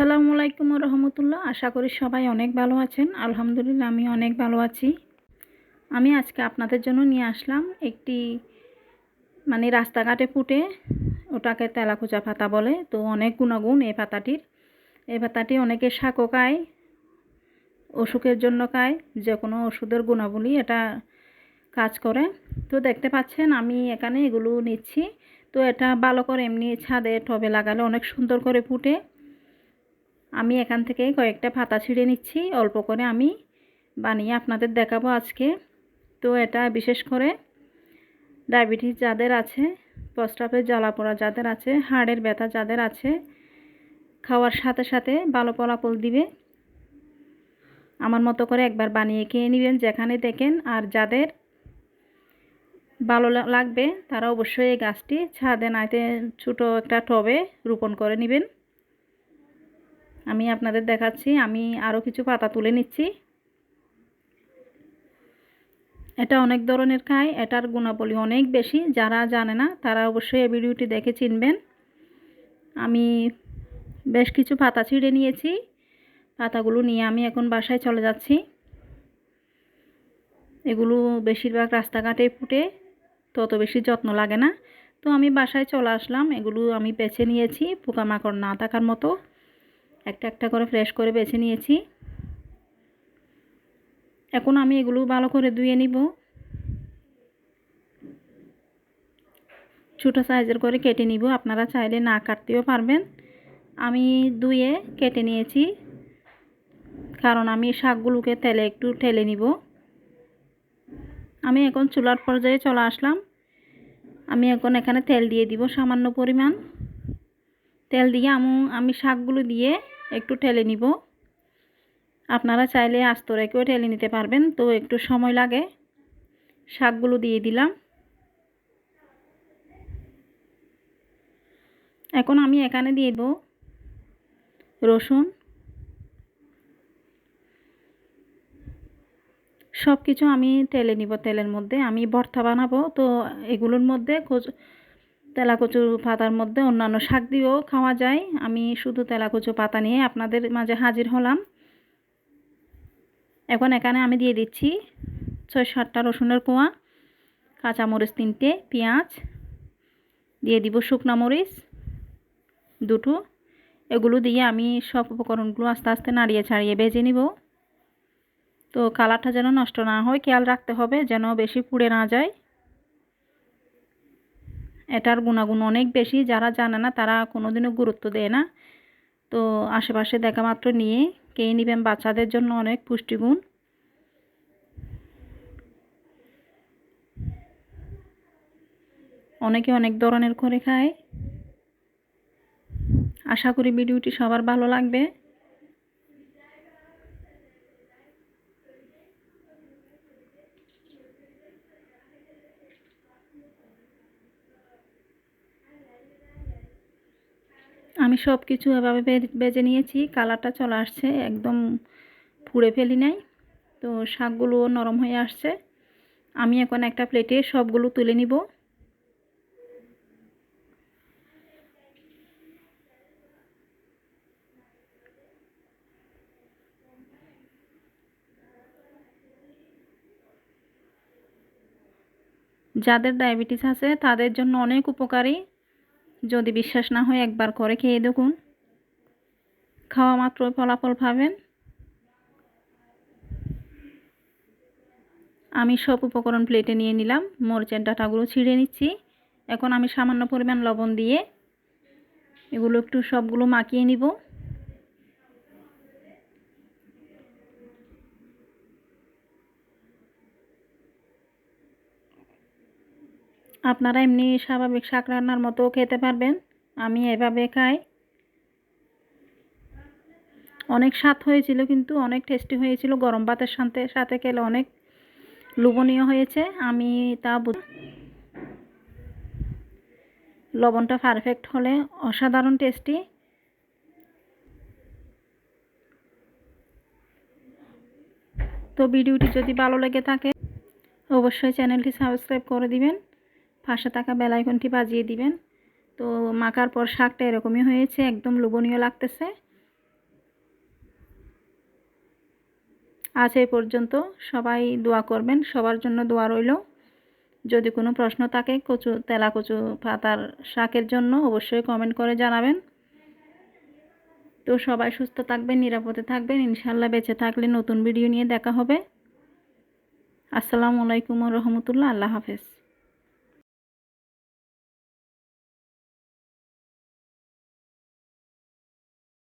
আসসালামু আলাইকুম রহমতুল্লাহ। আশা করি সবাই অনেক ভালো আছেন। আলহামদুলিল্লাহ আমি অনেক ভালো আছি। আমি আজকে আপনাদের জন্য নিয়ে আসলাম একটি মানে রাস্তাঘাটে ফুটে ওটাকে তেলাকুচা পাতা বলে। তো অনেক গুণাগুণ এই পাতাটির। এই পাতাটি অনেকে শাকও খায়, অসুখের জন্য খায় যে কোনো ওষুধের গুণাবলী এটা কাজ করে। তো দেখতে পাচ্ছেন, আমি এখানে এগুলো নিচ্ছি। তো এটা ভালো করে এমনি ছাদে টবে লাগালে অনেক সুন্দর করে ফুটে। আমি এখান থেকে কয়েকটা পাতা ছিঁড়ে নিচ্ছি। অল্প করে আমি বানিয়ে আপনাদের দেখাবো আজকে। তো এটা বিশেষ করে ডায়াবেটিস যাদের আছে, প্রস্রাবের জ্বালা পোড়া যাদের আছে, হাড়ের ব্যথা যাদের আছে, খাওয়ার সাথে সাথে ভালো ফলাফল দিবে। আমার মতো করে একবার বানিয়ে খেয়ে নেবেন যেখানে দেখেন। আর যাদের ভালো লাগবে তারা অবশ্যই এই গাছটি ছাদে নাইতে ছোটো একটা টবে রোপণ করে নেবেন। আমি আপনাদের দেখাচ্ছি, আমি আরও কিছু পাতা তুলে নিচ্ছি। এটা অনেক ধরনের খায়, এটার গুণাবলী অনেক বেশি, যারা জানে না তারা অবশ্যই এই ভিডিওটি দেখে চিনবেন। আমি বেশ কিছু পাতা ছিঁড়ে নিয়েছি, পাতাগুলো নিয়ে আমি এখন বাসায় চলে যাচ্ছি। এগুলো বেশিরভাগ রাস্তাঘাটে ফুটে, তত বেশি যত্ন লাগে না। তো আমি বাসায় চলে আসলাম, এগুলো আমি বেছে নিয়েছি, পোকামাকড় না থাকার মতো। একটা একটা করে ফ্রেশ করে বেছে নিয়েছি। এখন আমি এগুলো ভালো করে ধুয়ে নিব। ছোটো সাইজের করে কেটে নিব। আপনারা চাইলে না কাটতেও পারবেন। আমি ধুয়ে কেটে নিয়েছি। কারণ আমি শাকগুলোকে তেলে একটু ঠেলে নিব। আমি এখন চুলার পর্যায়ে চলে আসলাম। আমি এখন এখানে তেল দিয়ে দিব সামান্য পরিমাণ। তেল দিয়ে আমি আমি শাকগুলো দিয়ে একটু ঠেলে নিব। আপনারা চাইলে আস্ত রেখেও ঠেলে নিতে পারবেন, তো একটু সময় লাগে। শাকগুলো দিয়ে দিলাম। এখন আমি এখানে দিয়ে দেবো রসুন। সব কিছু আমি তেলে নিব তেলের মধ্যে, আমি ভর্তা বানাবো, তো এগুলোর মধ্যে তেলাকচু পাতার মধ্যে অন্যান্য শাক দিয়েও খাওয়া যায়। আমি শুধু তেলাকচু পাতা নিয়ে আপনাদের মাঝে হাজির হলাম। এখন এখানে আমি দিয়ে দিচ্ছি ছয় সাতটা রসুনের কোয়া, কাঁচামরিচ তিনটে, পেঁয়াজ, দিয়ে দিব শুকনো মরিচ দুটো। এগুলো দিয়ে আমি সব উপকরণগুলো আস্তে আস্তে নাড়িয়ে ছাড়িয়ে ভেজে নিব। তো কালারটা যেন নষ্ট না হয়, খেয়াল রাখতে হবে যেন বেশি পুড়ে না যায়। এটার গুণাগুণ অনেক বেশি। যারা জানে না, তারা কোনোদিনও গুরুত্ব দেয় না। তো আশেপাশে দেখা মাত্র নিয়ে খেয়ে নেবেন? বাচ্চাদের জন্য অনেক পুষ্টিগুণ। অনেকে অনেক ধরনের করে খায়। আশা করি ভিডিওটি সবার ভালো লাগবে। আমি সব কিছু এভাবে বেজে নিয়েছি, কালারটা চলে আসছে, একদম পুড়ে ফেলি নাই। তো শাকগুলোও নরম হয়ে আসছে। আমি এখন একটা প্লেটে সবগুলো তুলে নিব। যাদের ডায়াবেটিস আছে, তাদের জন্য অনেক উপকারী। যদি বিশ্বাস না হয় একবার করে খেয়ে দেখুন। খাওয়া মাত্র ফলাফল পাবেন। আমি সব উপকরণ প্লেটে নিয়ে নিলাম, মরিচের ডাটাগুলো ছিঁড়ে নিচ্ছি। এখন আমি সামান্য পরিমাণ লবণ দিয়ে এগুলো একটু সবগুলো মাখিয়ে নিব। আপনারা এমনি স্বাভাবিক শাক রান্নার মতো খেতে পারবেন। আমি এভাবে খাই। অনেক স্বাদ হয়েছিল কিন্তু অনেক টেস্টি হয়েছিল। গরম ভাতের সাথে সাথে খেলে অনেক লোভনীয় হয়েছে। আমি তা লবণটা পারফেক্ট হলে অসাধারণ টেস্টি তো ভিডিওটি যদি ভালো লেগে থাকে, অবশ্যই চ্যানেলটি সাবস্ক্রাইব করে দিবেন। পাশে থাকা বেলাইকনটি বাজিয়ে দিবেন। তো মাখার পর শাকটা এরকমই হয়েছে, একদম লোভনীয় লাগতেছে। আজ এ পর্যন্ত সবাই দোয়া করবেন, সবার জন্য দোয়া রইল। যদি কোনো প্রশ্ন থাকে কচু তেলা কচু পাতার শাকের জন্য অবশ্যই কমেন্ট করে জানাবেন। তো সবাই সুস্থ থাকবেন, নিরাপদে থাকবেন। ইনশাল্লাহ বেঁচে থাকলে নতুন ভিডিও নিয়ে দেখা হবে। আসসালামু আলাইকুম রহমতুল্লাহ। আল্লাহ হাফেজ।